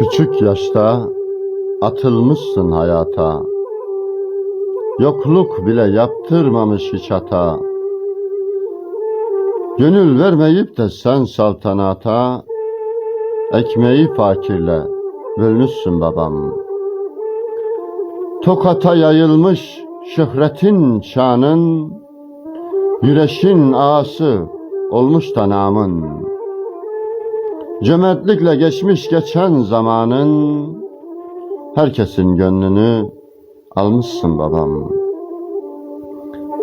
Küçük yaşta atılmışsın hayata. Yokluk bile yaptırmamış hiç hata. Gönül vermeyip de sen saltanata, ekmeği fakirle bölmüşsün babam. Tokata yayılmış şöhretin şanın, güreşin ağası olmuş da namın. Cömertlikle geçmiş geçen zamanın, herkesin gönlünü almışsın babam.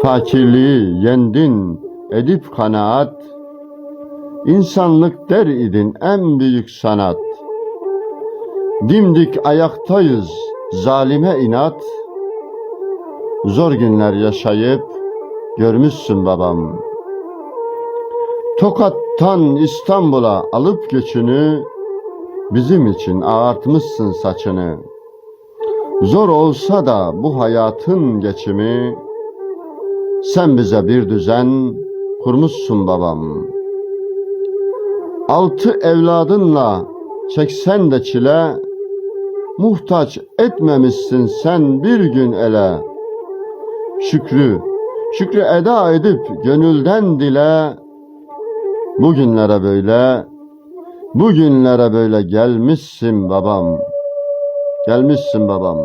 Fakirliği yendin edip kanaat, insanlık der idin en büyük sanat. Dimdik ayaktayız zalime inat, zor günler yaşayıp görmüşsün babam. Tokat'tan İstanbul'a alıp göçünü, bizim için ağartmışsın saçını. Zor olsa da bu hayatın geçimi, sen bize bir düzen kurmuşsun babam. Altı evladınla çeksen de çile, muhtaç etmemişsin sen bir gün ele. Şükrü, şükrü eda edip gönülden dile, bugünlere böyle, bugünlere böyle gelmişsin babam. Gelmişsin babam.